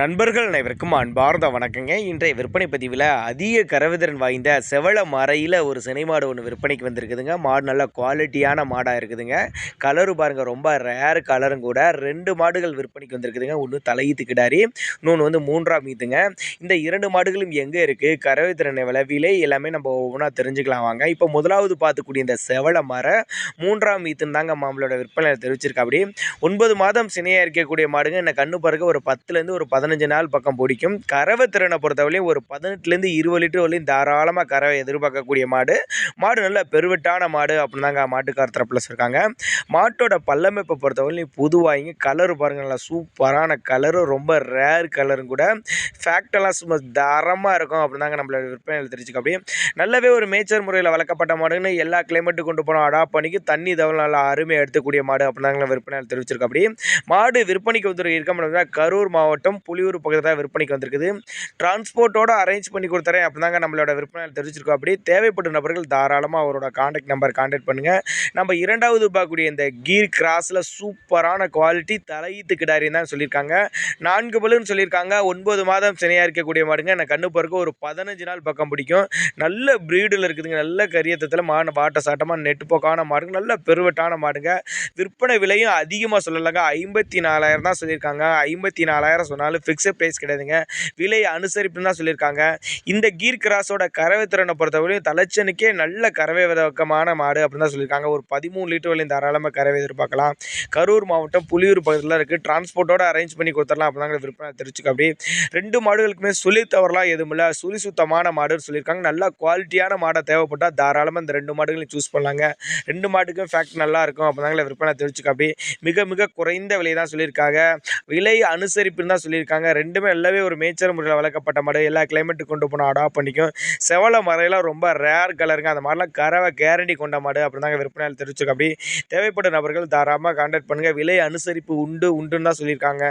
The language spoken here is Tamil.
நண்பர்கள் அனைவருக்கும் அன்பார்ந்த வணக்கங்க. இன்றைய விற்பனை பதிவில் அதிக கரவிதிறன் வாய்ந்த செவள மறையில் ஒரு சினை மாடு ஒன்று விற்பனைக்கு வந்திருக்குதுங்க. மாடு நல்ல குவாலிட்டியான மாடாக இருக்குதுங்க. கலரு பாருங்கள் ரொம்ப ரேர் கலரும் கூட. ரெண்டு மாடுகள் விற்பனைக்கு வந்திருக்குதுங்க. ஒன்று தலையீத்து கிடாரி இன்னொன்று வந்து மூன்றாம் ஈத்துங்க இந்த இரண்டு மாடுகளும் எங்கே இருக்குது கரவிதிறனை விளைவிலே எல்லாமே நம்ம ஒவ்வொன்றா தெரிஞ்சுக்கலாம் வாங்க. இப்போ முதலாவது பார்த்துக்கூடிய இந்த செவள மர மூன்றாம் ஈத்துன்னு தாங்க மாம்பளோட விற்பனையில் தெரிவிச்சிருக்கா அப்படி ஒன்பது மாதம் சினையாக இருக்கக்கூடிய மாடுங்க. என்ன கண்ணு பாருங்க ஒரு பத்துலேருந்து ஒரு பதினஞ்சு நாள் பக்கம் பிடிக்கும். கறவை திறனை பொறுத்தவரையும் ஒரு பதினெட்டுலேருந்து இருபது லிட்டர் வரையும் தாராளமாக கறவை எதிர்பார்க்கக்கூடிய மாடு. மாடு நல்ல பெருவெட்டான மாடு அப்படின்னு தாங்க மாட்டுக்கார தரப்பில் இருக்காங்க மாட்டோட பல்லமைப்பை பொறுத்தவரையும் புதுவாங்க கலரு பாருங்கள் நல்லா சூப்பரான கலரு ரொம்ப ரேர் கலரும் கூட. ஃபேக்டெல்லாம் சும்மா தரமாக இருக்கும் அப்படின்னு தாங்க நம்மளோட விற்பனையில் தெரிஞ்சுக்க அப்படி நல்லாவே ஒரு மேய்ச்சல் முறையில் வளர்க்கப்பட்ட மாடுன்னு எல்லா கிளைமேட்டு கொண்டு போனோம். அடாப்ட் பண்ணிக்கு தண்ணி தவிர நல்லா அருமையாக எடுத்துக்கூடிய மாடு அப்படின்னு தாங்க விற்பனையில் தெரிவிச்சிருக்கோம் அப்படி மாடு விற்பனைக்கு வந்து இருக்க முடியாது கரூர் மாவட்டம் புலியூர் பக்கத்தில் தான் விற்பனைக்கு வந்திருக்குது. டிரான்ஸ்போர்ட்டோட அரேஞ்ச் பண்ணி கொடுத்துறேன். அப்படி தாங்க நம்மளோட விற்பனையில் தெரிஞ்சிருக்கோம். அப்படி தேவைப்படும் நபர்கள் தாராளமாக அவரோட காண்டாக்ட் நம்பர் காண்டாக்ட் பண்ணுங்கள் நம்ம இரண்டாவது பார்க்கக்கூடிய இந்த கீர் கிராஸில் சூப்பரான குவாலிட்டி தலையீத்து கிடாரின்னு தான் சொல்லியிருக்காங்க. நான்கு பலுன்னு சொல்லியிருக்காங்க. ஒன்பது மாதம் சினையாக இருக்கக்கூடிய மாடுங்க. நான் கண்ணு பிறகு ஒரு பதினஞ்சு நாள் பக்கம் பிடிக்கும். நல்ல ப்ரீடில் இருக்குதுங்க. நல்ல கரியத்தத்தில் மாடு வாட்ட சாட்டமாக நெட்டு போக்கான மாடுங்க. நல்ல பெருவட்டான மாடுங்க. விற்பனை விலையும் அதிகமாக சொல்லலைங்க. ஐம்பத்தி நாலாயிரம் தான் சொல்லியிருக்காங்க. ஐம்பத்தி நாலாயிரம் சொன்னாலும் ஃபிக்ஸட் ப்ரைஸ் கிடையாதுங்க. விலை அனுசரிப்புன்னு தான் சொல்லியிருக்காங்க. இந்த கீர் கிராஸோட கறவை திறனை பொறுத்தவரையும் தலைச்சனுக்கே நல்ல கறவை விதக்கமான மாடு அப்படின்னு தான் சொல்லியிருக்காங்க. ஒரு பதிமூணு லிட்டர் வரையும் தாராளமாக கறவை எதிர்பார்க்கலாம். கரூர் மாவட்டம் புலியூர் பகுதியில் இருக்குது டிரான்ஸ்போர்ட்டோட அரேஞ்ச் பண்ணி கொடுத்துடலாம் அப்படின்னாங்க விற்பனை தெரிஞ்சுக்க அப்படி. ரெண்டு மாடுகளுக்குமே சுழி தவறலாம் எதுவும் இல்லை. சுழி சுத்தமான மாடுன்னு சொல்லியிருக்காங்க. நல்லா குவாலிட்டியான மாடை தேவைப்பட்டால் தாராளமாக இந்த ரெண்டு மாடுகளையும் சூஸ் பண்ணலாங்க. ரெண்டு மாட்டுக்கும் ஃபேக்ட் நல்லா இருக்கும் அப்படின்னாங்களே விற்பனை தெரிஞ்சுக்க அப்படி. மிக மிக குறைந்த விலை தான் சொல்லியிருக்காங்க. விலை அனுசரிப்புன்னு தான் சொல்லியிருக்காங்க. ரெண்டுமே எல்லாமே ஒரு மேய்ச்சல் முறையில் வளர்க்கப்பட்ட மாடு. எல்லா கிளைமேட்டுக்கு கொண்டு போனால் அடாப்ட் பண்ணிக்கும். செவலை மறையெல்லாம் ரொம்ப ரேர் கலருங்க அந்த மாதிரிலாம் கறவை கேரண்டி கொண்ட மாடு அப்படி தாங்க விற்பனையாளர் தெரிவிச்சுக்க அப்படி தேவைப்படும் நபர்கள் தாராளமாக கான்டாக்ட் பண்ணுங்கள் விலை அனுசரிப்பு உண்டு உண்டுன்னு தான் சொல்லியிருக்காங்க.